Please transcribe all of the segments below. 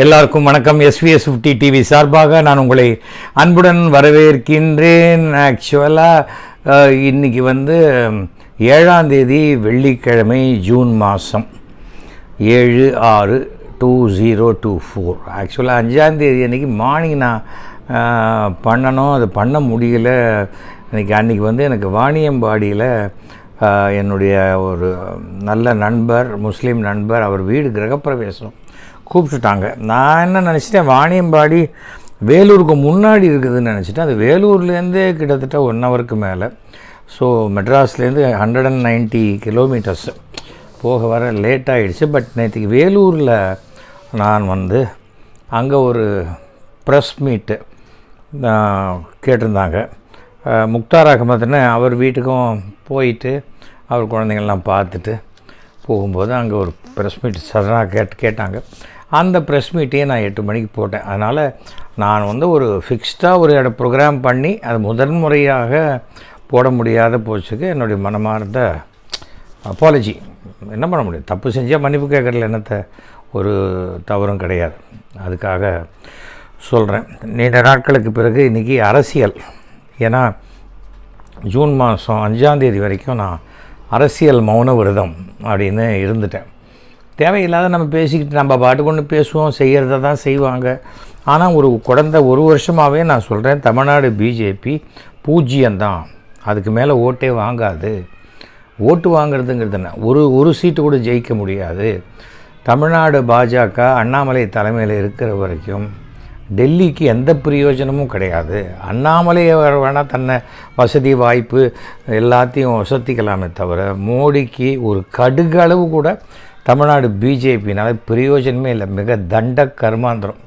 எல்லாருக்கும் வணக்கம். SVS fifty TV சார்பாக நான் உங்களை அன்புடன் வரவேற்கின்றேன். ஆக்சுவலாக இன்றைக்கி வந்து ஏழாம் தேதி வெள்ளிக்கிழமை ஜூன் மாதம் ஏழு ஆறு டூ ஜீரோ டூ ஃபோர். ஆக்சுவலாக அஞ்சாந்தேதி அன்றைக்கி மார்னிங் நான் பண்ணணும். அது பண்ண முடியல. இன்னைக்கு அன்றைக்கி வந்து எனக்கு வாணியம்பாடியில் என்னுடைய ஒரு நல்ல நண்பர் முஸ்லீம் நண்பர் அவர் வீடு கிரகப்பிரவேசம். கூப்பிட்டுட்டாங்க. நான் என்ன நினச்சிட்டேன் வாணியம்பாடி வேலூருக்கு முன்னாடி இருக்குதுன்னு நினச்சிட்டேன். அது வேலூர்லேருந்தே கிட்டத்தட்ட ஒன் ஹவருக்கு மேலே. ஸோ மெட்ராஸ்லேருந்து ஹண்ட்ரட் அண்ட் நைன்ட்டி கிலோமீட்டர்ஸ் போக வர லேட் ஆகிடுச்சு பட் நேற்றுக்கு வேலூரில் நான் வந்து அங்கே ஒரு ப்ரெஸ் மீட்டு கேட்டிருந்தாங்க. முக்தார் அகமதுன்னு அவர் வீட்டுக்கும் போயிட்டு அவர் குழந்தைங்கள்லாம் பார்த்துட்டு போகும்போது அங்கே ஒரு ப்ரெஸ் மீட் சடனாக கேட் கேட்டாங்க. அந்த ப்ரெஸ் மீட்டையே நான் எட்டு மணிக்கு போட்டேன். அதனால் நான் வந்து ஒரு ஃபிக்ஸ்டாக ஒரு இட ப்ரோக்ராம் பண்ணி அது முதன்முறையாக போட முடியாத போச்சுக்கு என்னுடைய மனமார்ந்த அப்பாலஜி என்ன பண்ண முடியும்? தப்பு செஞ்சால் மன்னிப்பு கேட்குறதுல என்னத்த? ஒரு தவறும் கிடையாது. அதுக்காக சொல்கிறேன் நீண்ட நாட்களுக்கு பிறகு இன்றைக்கி அரசியல். ஏன்னா ஜூன் மாதம் அஞ்சாந்தேதி வரைக்கும் நான் அரசியல் மௌன விரதம் அப்படின்னு இருந்துட்டேன். தேவையில்லாத நம்ம பேசிக்கிட்டு நம்ம பாட்டு கொண்டு பேசுவோம் செய்கிறத தான் செய்வாங்க. ஆனால் ஒரு குழந்த ஒரு வருஷமாகவே நான் சொல்கிறேன் தமிழ்நாடு பிஜேபி பூஜ்ஜியம்தான். அதுக்கு மேலே ஓட்டே வாங்காது. ஓட்டு வாங்குறதுங்கிறது என்ன? ஒரு ஒரு சீட்டு கூட ஜெயிக்க முடியாது. தமிழ்நாடு பாஜக அண்ணாமலை தலைமையில் இருக்கிற வரைக்கும் டெல்லிக்கு எந்த பிரயோஜனமும் கிடையாது. அண்ணாமலை வேணால் தன்னை வசதி வாய்ப்பு எல்லாத்தையும் வசதிக்கலாமே தவிர மோடிக்கு ஒரு கடுகளவு கூட தமிழ்நாடு பிஜேபினால பிரயோஜனமே இல்லை. மிக தண்ட கர்மாந்திரம்.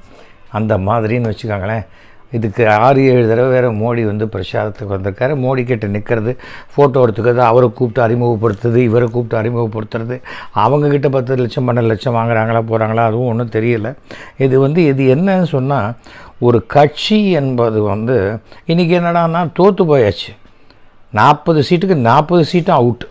அந்த மாதிரின்னு வச்சுக்கோங்களேன். இதுக்கு ஆறு ஏழு தடவை வேறு மோடி வந்து பிரச்சாரத்துக்கு வந்திருக்காரு. மோடி கிட்ட நிற்கிறது ஃபோட்டோ எடுத்துக்கிறது அவரை கூப்பிட்டு அறிமுகப்படுத்துறது இவரை கூப்பிட்டு அறிமுகப்படுத்துறது. அவங்கக்கிட்ட பத்து லட்சம் பன்னெண்டு லட்சம் வாங்குறாங்களா போகிறாங்களா அதுவும் ஒன்றும் தெரியல. இது வந்து இது என்னன்னு சொன்னால் ஒரு கட்சி என்பது வந்து இன்றைக்கி என்னடான்னா தோற்று போயாச்சு. நாற்பது சீட்டுக்கு நாற்பது சீட்டும் அவுட்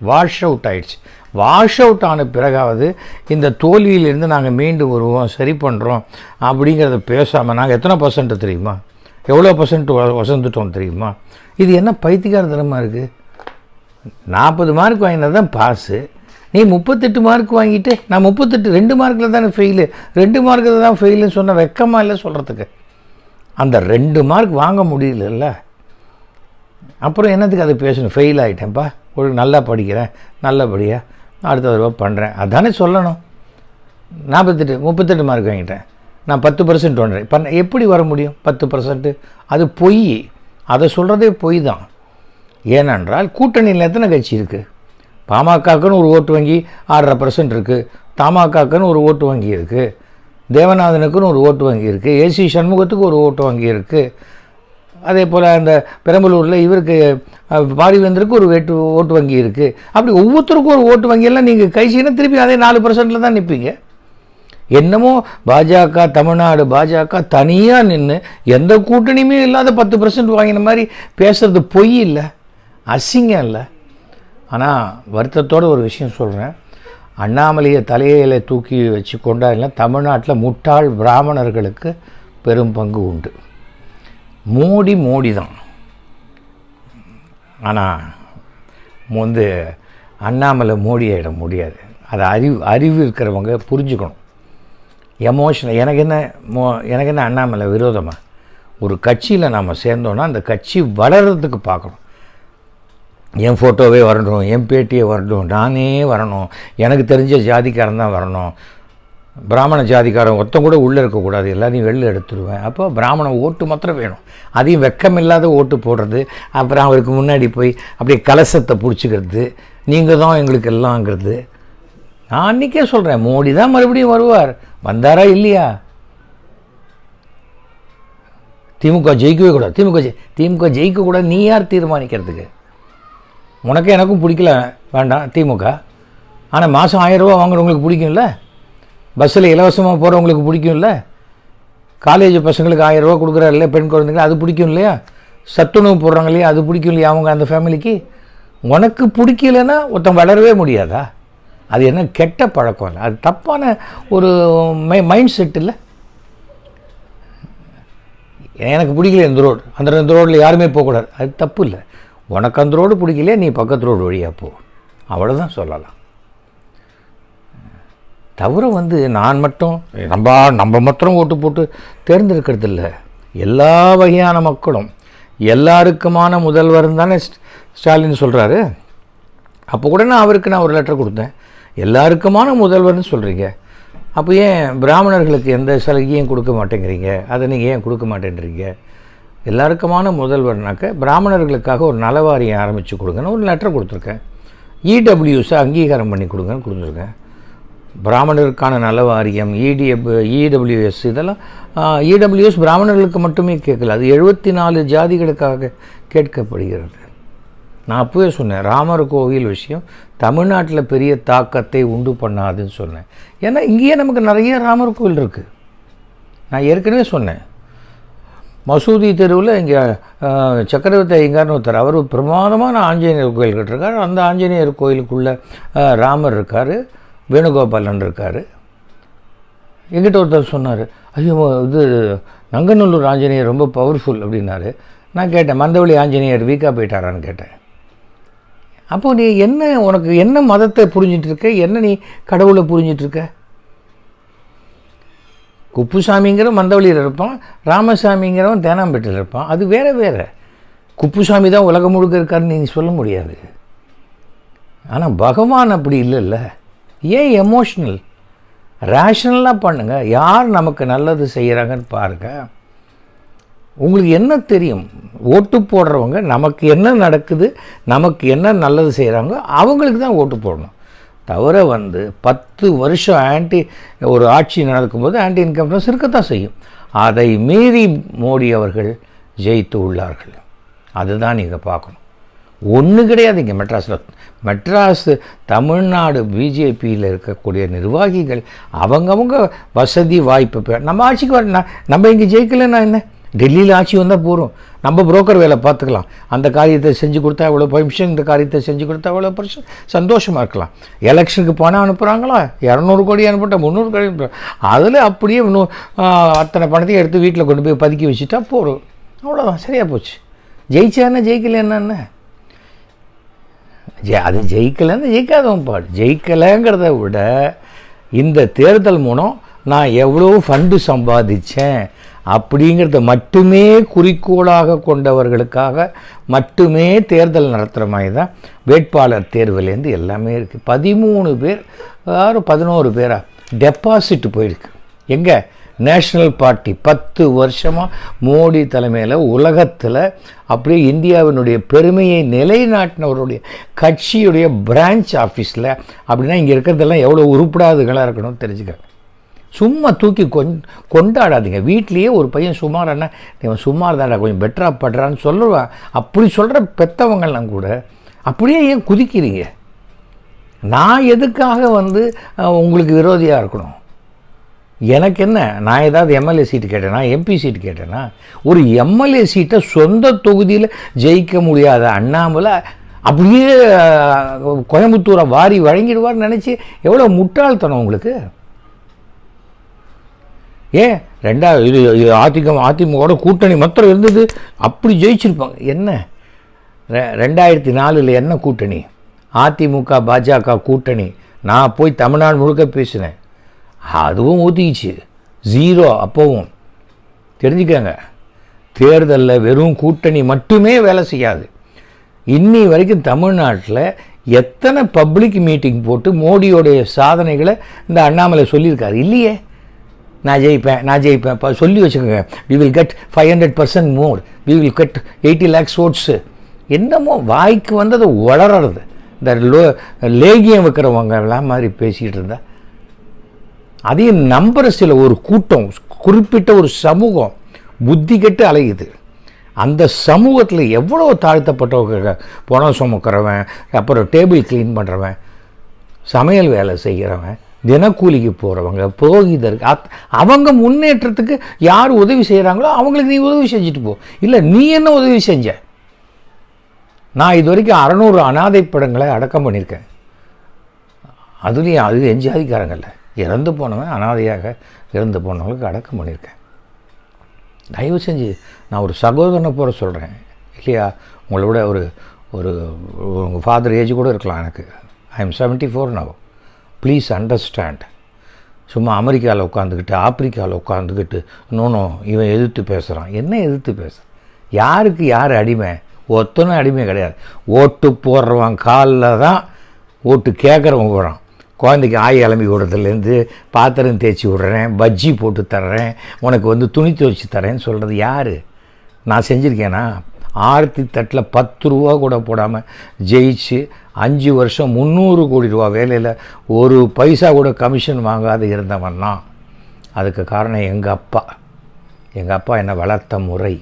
வாஷ் அவுட் ஆகிடுச்சு வாஷ் அவுட் ஆன பிறகாவது இந்த தோல்வியிலிருந்து நாங்கள் மீண்டு வருவோம் சரி பண்ணுறோம் அப்படிங்கிறத பேசாமல் நாங்கள் எத்தனை பர்சன்ட்டு தெரியுமா? எவ்வளோ பர்சன்ட் வசந்துட்டோம் தெரியுமா? இது என்ன பைத்தியகாரத்தனமாக இருக்குது நாற்பது மார்க் வாங்கினது தான் பாஸு நீ முப்பத்தெட்டு மார்க் வாங்கிட்டு நான் முப்பத்தெட்டு ரெண்டு மார்க்கில் தானே ஃபெயிலு ரெண்டு மார்க்கில் தான் ஃபெயிலுன்னு சொன்ன வெக்கமாக இல்லை சொல்கிறதுக்கு அந்த ரெண்டு மார்க் வாங்க முடியலல்ல. அப்புறம் என்னத்துக்கு அதை பேசணும்? ஃபெயில் ஆகிட்டேன்ப்பா ஒரு நல்லா படிக்கிறேன். நல்லபடியாக அடுத்த தடவை பண்ணுறேன் அதானே சொல்லணும். நாற்பத்தெட்டு முப்பத்தெட்டு மார்க் வாங்கிட்டேன். நான் பத்து பர்சன்ட் ஒன்றேன் பண்ண எப்படி வர முடியும்? பத்து பர்சன்ட்டு அது பொய். அதை சொல்கிறதே பொய் தான். ஏனென்றால் கூட்டணியில் எத்தனை கட்சி இருக்குது பாமகக்குன்னு ஒரு ஓட்டு வங்கி ஆறரை பர்சன்ட் இருக்குது தமாகக்குன்னு ஒரு ஓட்டு வங்கி இருக்குது தேவநாதனுக்குன்னு ஒரு ஓட்டு வங்கி இருக்குது ஏசி சண்முகத்துக்கு ஒரு ஓட்டு வங்கி இருக்குது அதே போல் அந்த பெரம்பலூரில் இவருக்கு பாரிவேந்தருக்கு ஒரு வேட்டு ஓட்டு வங்கி இருக்குது அப்படி ஒவ்வொருத்தருக்கும் ஒரு ஓட்டு வங்கியெல்லாம் நீங்கள் கைச்சின்னா திருப்பி அதே நாலு பர்சன்ட்டில் தான் நிற்பீங்க என்னமோ பாஜக தமிழ்நாடு பாஜக தனியாக நின்று எந்த கூட்டணியுமே இல்லாத பத்து பர்சன்ட் வாங்கின மாதிரி பேசுறது பொய் இல்லை அசிங்கம் இல்லை. ஆனால் வருத்தத்தோட ஒரு விஷயம் சொல்கிறேன் அண்ணாமலையை தலையில தூக்கி வச்சு கொண்டாடினா தமிழ்நாட்டில் முட்டாள் பிராமணர்களுக்கு பெரும் பங்கு உண்டு. மோடி மோடி தான் ஆனால் வந்து அண்ணாமலை மோடி ஆகிட முடியாது. அது அறிவு அறிவு இருக்கிறவங்க புரிஞ்சுக்கணும். எமோஷனல் எனக்கு என்ன மோ எனக்கு என்ன அண்ணாமலை விரோதமாக ஒரு கட்சியில் நாம் சேர்ந்தோன்னா அந்த கட்சி வளர்கிறதுக்கு பார்க்கணும். என் ஃபோட்டோவே வரணும் என் பேட்டியே வரணும் நானே வரணும். எனக்கு தெரிஞ்ச ஜாதிக்காரன் தான் வரணும். பிராமண ஜாதிக்காரன் ஒருத்தம் கூட உள்ளே இருக்கக்கூடாது எல்லாத்தையும் வெளில எடுத்துருவேன். அப்போ பிராமண ஓட்டு மாத்திரம் வேணும். அதையும் வெக்கமில்லாத ஓட்டு போடுறது அப்புறம் அவருக்கு முன்னாடி போய் அப்படியே கலசத்தை பிடிச்சிக்கிறது நீங்கள் தான் எங்களுக்கு எல்லாங்கிறது. நான் அன்றைக்கே சொல்கிறேன் மோடி தான் மறுபடியும் வருவார். வந்தாரா இல்லையா? திமுக ஜெயிக்கவே கூடாது. திமுக ஜெய் திமுக ஜெயிக்கக்கூடாது நீ யார் தீர்மானிக்கிறதுக்கு? உனக்கு எனக்கும் பிடிக்கல வேண்டாம் திமுக. ஆனால் மாதம் ஆயிரரூவா வாங்குறவங்களுக்கு பிடிக்கும்ல? பஸ்ஸில் இலவசமாக போகிறவங்களுக்கு பிடிக்கும்ல? காலேஜ் பசங்களுக்கு ஆயிரம் ரூபா கொடுக்குறாருல்ல பெண் குழந்தைங்க அது பிடிக்கும் இல்லையா? சத்துணவு போடுறாங்க இல்லையா அது பிடிக்கும் இல்லையா அவங்க அந்த ஃபேமிலிக்கு உனக்கு பிடிக்கலன்னா ஒருத்தன் வளரவே முடியாதா? அது என்ன கெட்ட பழக்கம் இல்லை. அது தப்பான ஒரு மை மைண்ட் செட் இல்லை. எனக்கு பிடிக்கல இந்த ரோடு அந்த இந்த ரோட்டில் யாருமே போகக்கூடாது. அது தப்பு இல்லை. உனக்கு அந்த ரோடு பிடிக்கலையே நீ பக்கத்து ரோடு வழியாக போ. அவ்வளோதான் சொல்லலாம். தவிர வந்து நான் மட்டும் நம்ம நம்ம மட்டும் ஓட்டு போட்டு தேர்ந்தெடுக்கிறது இல்லை எல்லா வகையான மக்களும் எல்லாருக்குமான முதல்வர் தானே ஸ்டாலின் சொல்கிறாரு அப்போ கூட நான் அவருக்கு நான் ஒரு லெட்டர் கொடுத்தேன். எல்லாருக்குமான முதல்வர்னு சொல்கிறீங்க அப்போ ஏன் பிராமணர்களுக்கு எந்த சலுகையும் கொடுக்க மாட்டேங்கிறீங்க? அதை நீங்கள் ஏன் கொடுக்க மாட்டேன்றீங்க? எல்லாருக்குமான முதல்வர்னாக்க பிராமணர்களுக்காக ஒரு நலவாரியம் ஆரம்பித்து கொடுங்கன்னு ஒரு லெட்டர் கொடுத்துருக்கேன். இடபிள்யூஸை அங்கீகாரம் பண்ணி கொடுங்கன்னு கொடுத்துருக்கேன். பிராமணருக்கான நல வாரியம் இடிஎப் இடபிள்யூஎஸ் இதெல்லாம் இடபிள்யூஎஸ் பிராமணர்களுக்கு மட்டுமே கேட்கல. அது எழுபத்தி நாலு ஜாதிகளுக்காக கேட்கப்படுகிறது. நான் அப்போவே சொன்னேன் ராமர் கோவில் விஷயம் தமிழ்நாட்டில் பெரிய தாக்கத்தை உண்டு பண்ணாதுன்னு சொன்னேன். ஏன்னா இங்கேயே நமக்கு நிறைய ராமர் கோவில் இருக்குது நான் ஏற்கனவே சொன்னேன். மசூதி தெருவில் இங்கே சக்கரவர்த்தி ஐயங்கார்னு ஒருத்தர் அவர் பிரமாதமான ஆஞ்சநேயர் கோயில் கட்டிருக்கார் அந்த ஆஞ்சநேயர் கோயிலுக்குள்ளே ராமர் இருக்கார். வேணுகோபாலன் இருக்கார். எங்கிட்ட ஒருத்தர் சொன்னார் ஐயோ இது நங்கநல்லூர் ஆஞ்சநேயர் ரொம்ப பவர்ஃபுல் அப்படின்னாரு. நான் கேட்டேன் மந்தவழி ஆஞ்சநேயர் வீக்காக போயிட்டாரான்னு கேட்டேன். அப்போ நீ என்ன உனக்கு என்ன மதத்தை புரிஞ்சிட்டு இருக்க என்ன நீ கடவுளை புரிஞ்சிட்ருக்க குப்புசாமிங்கிற மந்தவழியில் இருப்பான் ராமசாமிங்கிறவன் தேனாம்பேட்டில் இருப்பான். அது வேற வேற. குப்புசாமி தான் உலகம் முழுக்க இருக்காருன்னு நீங்கள் சொல்ல முடியாது. ஆனால் பகவான் அப்படி இல்லைல்ல. ஏன் எமோஷ்னல் ரேஷனலாக பண்ணுங்கள் யார் நமக்கு நல்லது செய்கிறாங்கன்னு பாருங்க. உங்களுக்கு என்ன தெரியும்? ஓட்டு போடுறவங்க நமக்கு என்ன நடக்குது? நமக்கு என்ன நல்லது செய்கிறாங்க அவங்களுக்கு தான் ஓட்டு போடணும். தவிர வந்து பத்து வருஷம் ஆன்டி ஒரு ஆட்சி நடக்கும்போது ஆன்டி இன்கம்ஸ் இருக்கத்தான் செய்யும். அதை மீறி மோடி அவர்கள் ஜெயித்து உள்ளார்கள். அதுதான் நீங்கள் பார்க்கணும். ஒன்று கிடையாது இங்கே மெட்ராஸில். மெட்ராஸ் தமிழ்நாடு பிஜேபியில் இருக்கக்கூடிய நிர்வாகிகள் அவங்கவுங்க வசதி வாய்ப்பு நம்ம ஆட்சிக்கு வர நம்ம இங்கே ஜெயிக்கலைன்னா என்ன? டெல்லியில் ஆட்சி வந்தால் போகிறோம் நம்ம புரோக்கர் வேலை பார்த்துக்கலாம். அந்த காரியத்தை செஞ்சு கொடுத்தா எவ்வளோ பெர்மிஷன் இந்த காரியத்தை செஞ்சு கொடுத்தா எவ்வளோ பர்மிஷன் சந்தோஷமாக இருக்கலாம். எலெக்ஷனுக்கு பணம் அனுப்புகிறாங்களா இரநூறு கோடி அனுப்பிட்டா முந்நூறு கோடி அனுப்புகிறாங்க அதில் அப்படியே இன்னும் அத்தனை பணத்தையும் எடுத்து வீட்டில் கொண்டு போய் பதுக்கி வச்சுட்டா போகிறோம் அவ்வளோதான் சரியாக போச்சு. ஜெயிச்சானே ஜெயிக்கல என்ன? ஜெ- அது ஜெயிக்கலைன்னு ஜெயிக்காதவன் பாடு. ஜெயிக்கலைங்கிறத விட இந்த தேர்தல் மூலம் நான் எவ்வளோ ஃபண்டு சம்பாதிச்சேன் அப்படிங்கிறத மட்டுமே குறிக்கோளாக கொண்டவர்களுக்காக மட்டுமே தேர்தல் நடத்துகிற மாதிரி தான் வேட்பாளர் தேர்வுலேருந்து எல்லாமே இருக்குது பதிமூணு பேர் யாரும் பதினோரு பேரா? டெபாசிட் போயிருக்கு. எங்கே? National party. பத்து வருஷமாக மோடி தலைமையில் உலகத்தில் அப்படியே இந்தியாவினுடைய பெருமையை நிலைநாட்டினவருடைய கட்சியுடைய பிரான்ச் ஆஃபீஸில் அப்படின்னா இங்கே இருக்கிறதெல்லாம் எவ்வளோ உருப்படாதுகளாக இருக்கணும்னு தெரிஞ்சுக்கிறேன். சும்மா தூக்கி கொண் கொண்டாடாதீங்க. வீட்லேயே ஒரு பையன் சுமாரானா இவன் சுமார் தான்டா கொஞ்சம் பெட்டராக படுறான்னு சொல்லுவான் அப்படி சொல்கிற பெற்றவங்கெல்லாம் கூட அப்படியே ஏன் குதிக்கிறீங்க? நான் எதுக்காக வந்து உங்களுக்கு விரோதியாக இருக்கணும்? எனக்கு என்ன நான் ஏதாவது எம்எல்ஏ சீட்டு கேட்டேனா? எம்பி சீட்டு கேட்டேனா? ஒரு எம்எல்ஏ சீட்டை சொந்த தொகுதியில் ஜெயிக்க முடியாத அண்ணாமலை அப்படியே கோயம்புத்தூரை வாரி வழங்கிடுவார்னு நினச்சி எவ்வளோ முட்டாள்தனம் உங்களுக்கு? ஏன்? ரெண்டா இது இது அதிமுக அதிமுகவோட கூட்டணி மாத்திரம் இருந்தது அப்படி ஜெயிச்சிருப்பாங்க. என்ன? ரெ- ரெண்டாயிரத்தி நாலில் என்ன கூட்டணி? அதிமுக பாஜக கூட்டணி. நான் போய் தமிழ்நாடு முழுக்க பேசினேன். அதுவும் ஊற்றிக்கிச்சு ஜீரோ அப்போவும். தெரிஞ்சுக்கங்க. தேர்தலில் வெறும் கூட்டணி மட்டுமே வேலை செய்யாது. இன்னி வரைக்கும் தமிழ்நாட்டில் எத்தனை பப்ளிக் மீட்டிங் போட்டு மோடியோடைய சாதனைகளை இந்த அண்ணாமலை சொல்லியிருக்காரு? இல்லையே. நான் ஜெயிப்பேன் நான் ஜெயிப்பேன். இப்போ சொல்லி வச்சுக்கோங்க. We will get five hundred percent more we will get eighty lakhs votes என்னமோ வாய்க்கு வந்தது வளர்றது இந்த லோ லேகியம் வைக்கிறவங்கலாம் மாதிரி பேசிகிட்டு இருந்தால் அதையும் நம்புற சில ஒரு கூட்டம் குறிப்பிட்ட ஒரு சமூகம் புத்தி கெட்டு அலையுது. அந்த சமூகத்தில் எவ்வளோ தாழ்த்தப்பட்டவங்க பணம் சுமக்கிறவன் அப்புறம் டேபிள் க்ளீன் பண்ணுறவன் சமையல் வேலை செய்கிறவன் தினக்கூலிக்கு போகிறவங்க புரோகிதர் அத் அவங்க முன்னேற்றத்துக்கு யார் உதவி செய்கிறாங்களோ அவங்களுக்கு நீ உதவி செஞ்சுட்டு போ. இல்லை நீ என்ன உதவி செஞ்ச? நான் இது வரைக்கும் அறநூறு அனாதை படங்களை அடக்கம் பண்ணியிருக்கேன். அதுலேயும் அது என் ஜாதிக்காரங்கல்ல இறந்து போனவன் அனாதையாக இறந்து போனவங்களுக்கு அடக்கம் பண்ணியிருக்கேன். தயவு செஞ்சு நான் ஒரு சகோதரனை போகிற சொல்கிறேன் இல்லையா? உங்களை விட ஒரு ஒரு உங்கள் ஃபாதர் ஏஜ் கூட இருக்கலாம் எனக்கு. I am seventy four now please understand சும்மா அமெரிக்காவில் உட்காந்துக்கிட்டு ஆப்பிரிக்காவில் உட்காந்துக்கிட்டு நோனோ இவன் எதிர்த்து பேசுகிறான் என்ன எதிர்த்து பேசுகிறான் யாருக்கு யார் அடிமை? ஒத்தனும் அடிமை கிடையாது. ஓட்டு போடுறவன் காலில் தான் ஓட்டு கேட்குறவன் போகிறான் குழந்தைக்கு ஆய் கிளம்பி விடுறதுலேருந்து பாத்திரம் தேய்ச்சி விட்றேன் பஜ்ஜி போட்டு தர்றேன் உனக்கு வந்து துணி துவைச்சி தரேன்னு சொல்கிறது யார்? நான் செஞ்சுருக்கேனா? ஆரத்தி தட்டில் பத்து ரூபா கூட போடாமல் ஜெயிச்சு அஞ்சு வருஷம் முந்நூறு கோடி ரூபா வேலையில் ஒரு பைசா கூட கமிஷன் வாங்காது இருந்தவன் தான் அதுக்கு காரணம் எங்கள் அப்பா. எங்கள் அப்பா என்னை வளர்த்த முறை.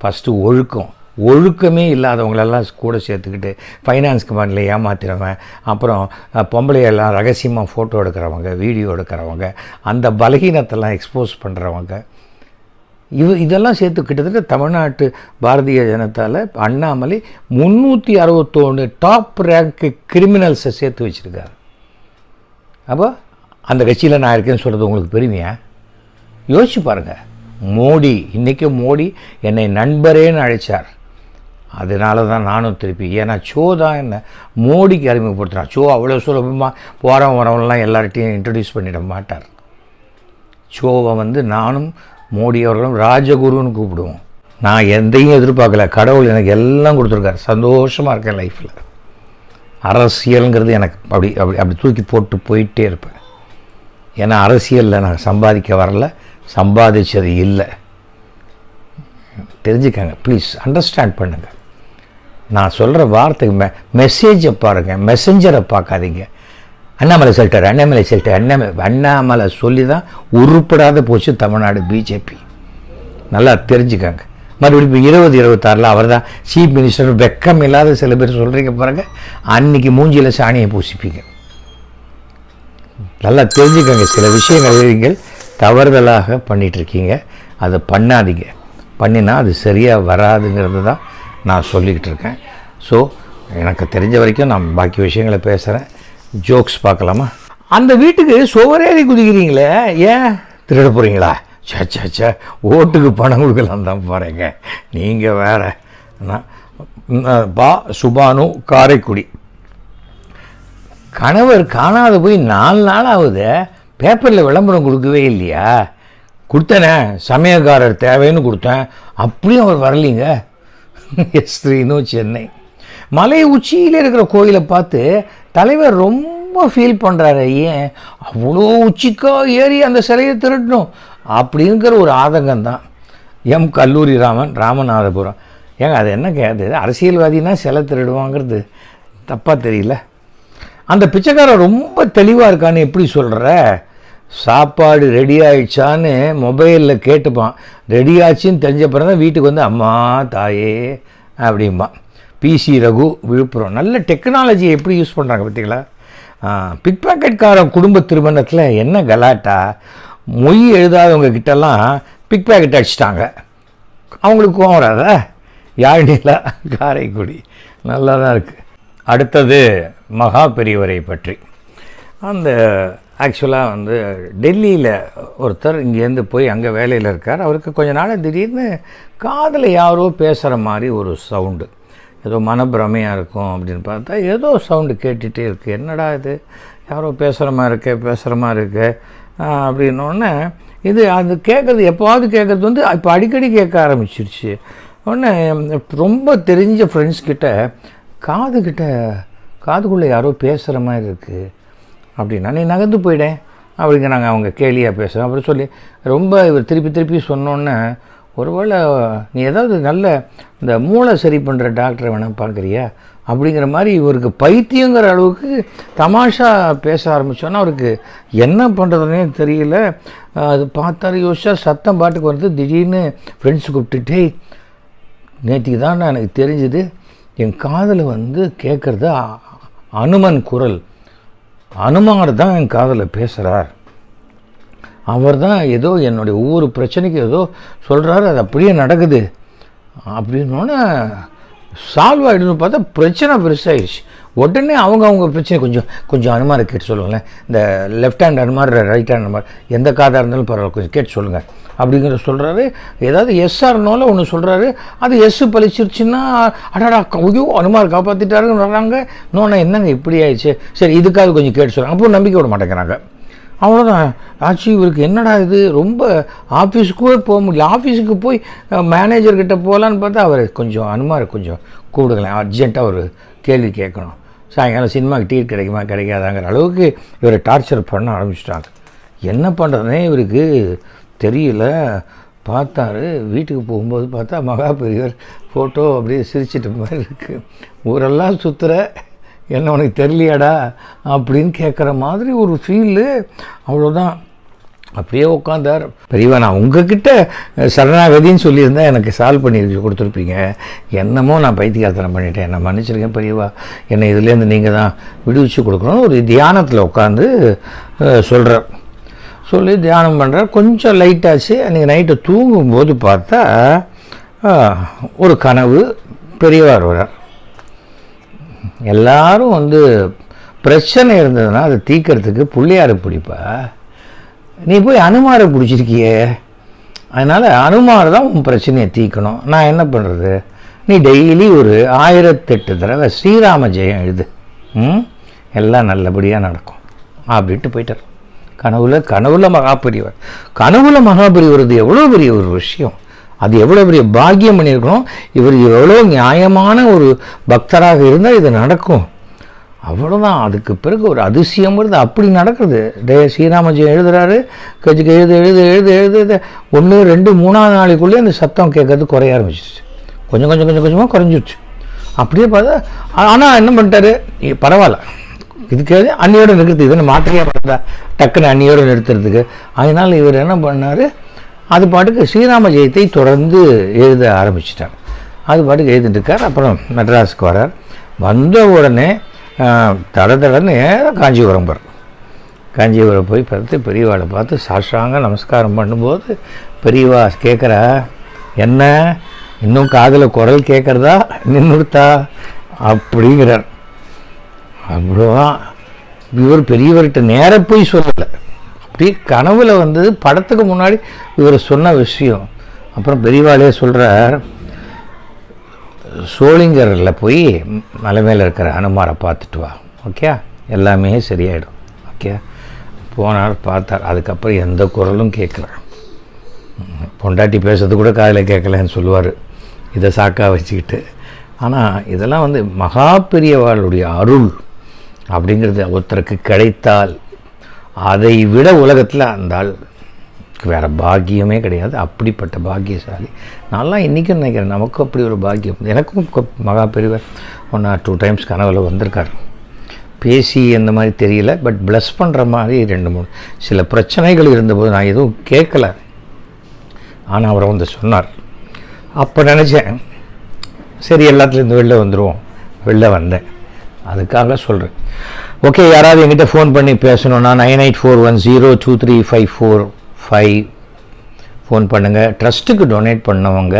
ஃபஸ்ட்டு ஒழுக்கம். ஒழுக்கமே இல்லாதவங்களெல்லாம் கூட சேர்த்துக்கிட்டு ஃபைனான்ஸ் கம்பெனியில் ஏமாத்தினவன் அப்புறம் பொம்பளையெல்லாம் ரகசியமாக ஃபோட்டோ எடுக்கிறவங்க வீடியோ எடுக்கிறவங்க அந்த பலகீனத்தெல்லாம் எக்ஸ்போஸ் பண்ணுறவங்க இவ இதெல்லாம் சேர்த்து கிட்டத்தட்ட தமிழ்நாட்டு பாரதிய ஜனதாவில் அண்ணாமலை முந்நூற்றி அறுபத்தொன்று டாப் ரேங்க்கு கிரிமினல்ஸை சேர்த்து வச்சுருக்காரு. அப்போ அந்த கட்சியில் நான் இருக்கேன்னு சொல்கிறது உங்களுக்கு பெருமையா? யோசிச்சு பாருங்கள் மோடி இன்றைக்கி மோடி என்னை நண்பரேன்னு அழைச்சார். அதனால தான் நானும் திருப்பி ஏன்னா ஷோ தான் என்ன மோடிக்கு அறிமுகப்படுத்துகிறான் ஷோ அவ்வளோ சுலபமாக போகிறவன் வரவன்லாம் எல்லார்ட்டையும் இன்ட்ரடியூஸ் பண்ணிட மாட்டார். ஷோவை வந்து நானும் மோடி அவர்களும் ராஜகுருன்னு கூப்பிடுவோம். நான் எந்தையும் எதிர்பார்க்கல. கடவுள் எனக்கு எல்லாம் கொடுத்துருக்காரு. சந்தோஷமாக இருக்கேன் லைஃப்பில் அரசியலுங்கிறது எனக்கு அப்படி அப்படி அப்படி தூக்கி போட்டு போயிட்டே இருப்பேன். ஏன்னா அரசியலில் நான் சம்பாதிக்க வரல. சம்பாதிச்சது இல்லை. தெரிஞ்சுக்கங்க ப்ளீஸ் அண்டர்ஸ்டாண்ட் பண்ணுங்கள் நான் சொல்கிற வார்த்தைக்கு மெ மெசேஜை பாருங்கள் மெசஞ்சரை பார்க்காதீங்க. அண்ணாமலை சொல்லிட்டார் அண்ணாமலை சொல்லிட்டார் அண்ணாமலை அண்ணாமலை சொல்லி தான் உருப்படாத போச்சு தமிழ்நாடு பிஜேபி நல்லா தெரிஞ்சுக்காங்க. மறுபடியும் இருபது இருபத்தாறில் அவர் தான் சீஃப் மினிஸ்டர் வெக்கம் இல்லாத சில பேர் சொல்கிறீங்க பாருங்க அன்னைக்கு மூஞ்சியில் சாணியை பூசிப்பீங்க. நல்லா தெரிஞ்சுக்கங்க சில விஷயங்கள் நீங்கள் தவறுதலாக பண்ணிகிட்ருக்கீங்க இருக்கீங்க. அதை பண்ணாதீங்க. பண்ணினா அது சரியாக வராதுங்கிறது தான் நான் சொல்லிக்கிட்டு இருக்கேன் ஸோ எனக்கு தெரிஞ்ச வரைக்கும் நான் பாக்கி விஷயங்களை பேசுகிறேன் ஜோக்ஸ் பார்க்கலாமா? அந்த வீட்டுக்கு சுவரேறி குதிக்கிறீங்களே ஏன் திருட போகிறீங்களா சே சே சே ஓட்டுக்கு பணம் கொடுக்கலாம் தான் போகிறேங்க நீங்கள் வேற. நான் பா சுபானு காரைக்குடி. கணவர் காணாத போய் நாலு நாள் ஆகுது பேப்பரில் விளம்பரம் கொடுக்கவே இல்லையா? கொடுத்தனே சமயக்காரர் தேவைன்னு கொடுத்தேன். அப்படியும் அவர் வரலீங்க. எஸ் சென்னை. மலை உச்சியில் இருக்கிற கோயிலை பார்த்து தலைவர் ரொம்ப ஃபீல் பண்ணுறாரு ஏன் அவ்வளோ உச்சிக்கா ஏறி அந்த சிலையை திருட்டணும் அப்படிங்கிற ஒரு ஆதங்கம் தான் எம். கல்லூரி ராமன் ராமநாதபுரம். ஏங்க அது என்ன கேது அரசியல்வாதினா சிலை திருடுவாங்கிறது. தப்பாக தெரியல. அந்த பிச்சைக்காரன் ரொம்ப தெளிவாக இருக்கான்னு எப்படி சொல்கிற சாப்பாடு ரெடி ஆயிடுச்சான்னு மொபைலில் கேட்டுப்பான். ரெடி ஆச்சுன்னு தெரிஞ்ச பிறகு தான் வீட்டுக்கு வந்து அம்மா தாயே அப்படிம்பான். பிசி ரகு விழுப்புரம். நல்ல டெக்னாலஜியை எப்படி யூஸ் பண்ணுறாங்க பார்த்தீங்களா? பிக் பாக்கெட்காரன் குடும்ப திருமணத்தில் என்ன கலாட்டா? மொய் எழுதாதவங்க கிட்டலாம் பிக் பாக்கெட் அடிச்சிட்டாங்க. அவங்களுக்கு கோவம் வராதா? யாழ்னிலா காரைக்குடி. நல்லா தான் இருக்குது அடுத்தது மகா பெரியவரை பற்றி. அந்த ஆக்சுவலாக வந்து டெல்லியில் ஒருத்தர் இங்கேருந்து போய் அங்கே வேலையில் இருக்கார். அவருக்கு கொஞ்ச நாள் திடீர்னு காதில் யாரோ பேசுகிற மாதிரி ஒரு சவுண்டு. ஏதோ மனப்பிரமையாக இருக்கும் அப்படின்னு பார்த்தா ஏதோ சவுண்டு கேட்டுகிட்டே இருக்குது என்னடா இது? யாரோ பேசுகிற மாதிரி இருக்கே பேசுகிற மாதிரி இருக்கு அப்படின்னோடனே இது அது கேட்குறது எப்போவாவது கேட்குறது வந்து இப்போ அடிக்கடி கேட்க ஆரம்பிச்சிருச்சு. உடனே ரொம்ப தெரிஞ்ச ஃப்ரெண்ட்ஸ் காதுகிட்ட காது காதுக்குள்ளே யாரோ பேசுகிற மாதிரி இருக்குது அப்படின்னா நீ நகர்ந்து போயிடேன் அப்படிங்க நாங்கள் அவங்க கேலியாக பேசுகிறோம் அப்புறம் சொல்லி ரொம்ப இவர் திருப்பி திருப்பி சொன்னோன்னே ஒருவேளை நீ ஏதாவது நல்ல இந்த மூளை சரி பண்ணுற டாக்டரை வேணால் பார்க்குறியா அப்படிங்கிற மாதிரி இவருக்கு பைத்தியங்கிற அளவுக்கு தமாஷா பேச ஆரம்பித்தோன்னா அவருக்கு என்ன பண்ணுறதுனே தெரியல அது பார்த்தாரு யோசிச்சா சத்தம் பாட்டுக்கு வருது திடீர்னு ஃப்ரெண்ட்ஸ் கூப்பிட்டுட்டே நேற்றுக்கு தான் எனக்கு தெரிஞ்சுது என் காதில் வந்து கேட்குறது அனுமன் குரல் அனுமார் தான் என் காதில் பேசுகிறார் அவர் தான் ஏதோ என்னுடைய ஒவ்வொரு பிரச்சனைக்கு ஏதோ சொல்கிறாரு அது அப்படியே நடக்குது. அப்படின்னோடனே சால்வ் ஆகிடுன்னு பார்த்தா பிரச்சனை பெருசாகிடுச்சு உடனே அவங்க அவங்க பிரச்சனை கொஞ்சம் கொஞ்சம் அனுமாரை கேட்டு சொல்லுங்களேன். இந்த left hand Anumar right hand Anumar எந்த காதாக இருந்தாலும் பரவாயில்ல கொஞ்சம் கேட்டு சொல்லுங்கள் அப்படிங்கிற சொல்கிறாரு ஏதாவது எஸ்ஆர்னால ஒன்று சொல்கிறாரு அது எஸ் பழிச்சிருச்சுன்னா அடாடா ஐயோ அனுமார் காப்பாற்றிட்டாருன்னு வர்றாங்க. நோண்ணா என்னங்க இப்படி ஆயிடுச்சு? சரி இதுக்காக கொஞ்சம் கேட்டு சொல்கிறாங்க அப்போ நம்பிக்கை விட மாட்டேங்கிறாங்க. அவ்வளோதான் ஆச்சு இவருக்கு என்னடா இது? ரொம்ப ஆஃபீஸுக்கே போக முடியல. ஆஃபீஸுக்கு போய் மேனேஜர்கிட்ட போகலான்னு பார்த்தா அவர் கொஞ்சம் அனுமார் கொஞ்சம் கூடுங்களேன். அர்ஜென்ட்டாக ஒரு கேள்வி கேட்கணும். சாயங்காலம் சினிமாக்கு டீ கிடைக்குமா கிடைக்காதாங்கிற அளவுக்கு இவரை டார்ச்சர் பண்ண ஆரம்பிச்சிட்டாங்க. என்ன பண்ணுறதுனே இவருக்கு தெரியல. பார்த்தாரு. வீட்டுக்கு போகும்போது பார்த்தா மகா பெரியவர் ஃபோட்டோ அப்படியே சிரிச்சிட்ட மாதிரி இருக்குது ஊரெல்லாம் சுற்றுற என்ன உனக்கு தெரியலையாடா அப்படின்னு கேட்குற மாதிரி ஒரு ஃபீலு அவ்வளோதான் அப்படியே உட்காந்தார் பெரியவா நான் உங்ககிட்ட சரணாகதின்னு சொல்லியிருந்தா எனக்கு சால்வ் பண்ணி கொடுத்துருப்பீங்க. என்னமோ நான் பைத்தியகாரத்தனம் பண்ணிட்டேன். என்னை மன்னிச்சிருக்கேன் பெரியவா. என்னை இதுலேருந்து நீங்கள் தான் விடுவிச்சு கொடுக்கணும் ஒரு தியானத்தில் உட்காந்து சொல்கிறேன் சொல்லி தியானம் பண்ணுறார் கொஞ்சம் லைட்டாச்சு அன்றைக்கி நைட்டு தூங்கும்போது பார்த்தா ஒரு கனவு பெரியவர் வரார் எல்லாரும் வந்து பிரச்சனை இருந்ததுன்னா அதை தீக்கிறதுக்கு பிள்ளையாரை பிடிப்பா. நீ போய் அனுமாரை பிடிச்சிருக்கியே. அதனால் அனுமார் தான் உன் பிரச்சனையை தீர்க்கணும். நான் என்ன பண்ணுறது நீ டெய்லி ஒரு ஆயிரத்தெட்டு தடவை ஸ்ரீராம ஜெயம் எழுது. ம்? எல்லாம் நல்லபடியாக நடக்கும். அப்படின்ட்டு போயிட்டார். கனவுல கனவுல மகாபெரியவர். கனவுல மகாபெரியவர் எவ்வளோ பெரிய ஒரு விஷயம். அது எவ்வளோ பெரிய பாக்கியம் பண்ணியிருக்கணும். இவர் எவ்வளோ நியாயமான ஒரு பக்தராக இருந்தால் இது நடக்கும். அவ்வளோதான் அதுக்கு பிறகு ஒரு அதிசயம் வருது. அப்படி நடக்குது டே ஸ்ரீராமஜெயம் எழுதுறாரு. கஜுக்கு எழுது எழுது எழுது எழுது ஒன்று ரெண்டு மூணாவது நாளைக்குள்ளே அந்த சத்தம் கேட்கறது குறைய ஆரம்பிச்சிச்சு கொஞ்சம் கொஞ்சம் கொஞ்சம் கொஞ்சமாக குறைஞ்சிருச்சு. அப்படியே பார்த்தா ஆனால் என்ன பண்ணிட்டாரு? பரவாயில்ல. இதுக்காக அன்னியோட நிறுத்து. இதுன்னு மாத்திரையாக பார்த்தா டக்குன்னு அன்னியோட நிறுத்துறதுக்கு. அதனால் இவர் என்ன பண்ணார்? அது பாட்டுக்கு ஸ்ரீராம ஜெயத்தை தொடர்ந்து எழுத ஆரம்பிச்சிட்டார். அது பாட்டுக்கு எழுதிட்டு இருக்கார். அப்புறம் மெட்ராஸுக்கு வரார். வந்த உடனே தட தடன்னு நேராக காஞ்சிபுரம் போகிறார் காஞ்சிபுரம் போய் பார்த்து பெரியவாளை பார்த்து சாஷாங்க நமஸ்காரம் பண்ணும்போது பெரியவா கேட்குறா என்ன? இன்னும் காதில் குரல் கேட்குறதா நின்றுத்தா அப்படிங்கிறார். அவ்வளோதான் இவர் பெரியவர்கிட்ட நேர போய் சொல்லலை. அப்படியே கனவில் வந்து படத்துக்கு முன்னாடி இவர் சொன்ன விஷயம். அப்புறம் பெரியவாளே சொல்கிறார் சோளிங்கரில் போய் மலை மேலே இருக்கிற அனுமாரை பார்த்துட்டு வா. ஓகே? எல்லாமே சரியாயிடும். ஓகே? போனார் பார்த்தார். அதுக்கப்புறம் எந்த குரலும் கேட்கல. பொண்டாட்டி பேசுறது கூட காதில் கேட்கலன்னு சொல்லுவார். இதை சாக்கா வச்சுக்கிட்டு. ஆனால் இதெல்லாம் வந்து மகா பெரியவாளுடைய அருள். அப்படிங்கிறது ஒருத்தருக்கு கிடைத்தால் அதை விட உலகத்தில் அந்த ஆள் வேறு பாக்கியமே கிடையாது. அப்படிப்பட்ட பாக்கியசாலி. நான்லாம் இன்றைக்கும் நினைக்கிறேன். நமக்கும் அப்படி ஒரு பாக்கியம். எனக்கும் மகா பெரியவர் ஒன் ஆர் டூ டைம்ஸ் கனவில் வந்திருக்கார். பேசி அந்த மாதிரி தெரியல பட் ப்ளஸ் பண்ணுற மாதிரி ரெண்டு மூணு. சில பிரச்சனைகள் இருந்தபோது நான் எதுவும் கேட்கல. ஆனால் அவரை வந்து சொன்னார். அப்போ நினச்சேன் சரி எல்லாத்துலேருந்து வெளில வந்துடுவோம் வெளில வந்தேன். அதுக்காக சொல்கிறேன் ஓகே யாராவது என்கிட்ட ஃபோன் பண்ணி பேசணுன்னா nine eight four one zero two three five four five phone பண்ணுங்கள் ட்ரஸ்ட்டுக்கு டொனேட் பண்ணவங்க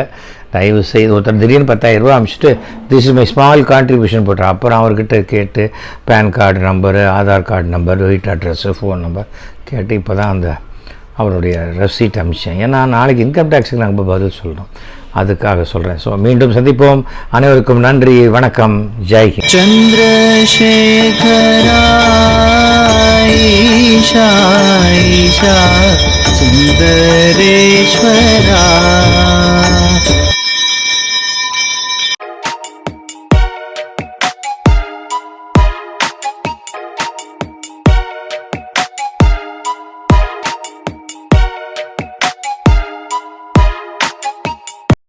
தயவு செய்து ஒருத்தர் திடீர்னு பத்தாயிரம் ரூபா அனுப்பிச்சிட்டு this is my small contribution போட்டுறேன் அப்புறம் அவர்கிட்ட கேட்டு PAN card number Aadhaar card number வீட்டு அட்ரஸ்ஸு ஃபோன் நம்பர் கேட்டு இப்போ தான் அந்த அவருடைய ரெசீட் அமிச்சேன். ஏன்னா நாளைக்கு இன்கம் டேக்ஸுக்கு நாங்கள் பதில் சொல்கிறோம் அதுக்காக சொல்கிறேன் ஸோ மீண்டும் சந்திப்போம். அனைவருக்கும் நன்றி. வணக்கம். ஜெய் சந்திரசேகராயிஷா சுந்தரேஸ்வரா.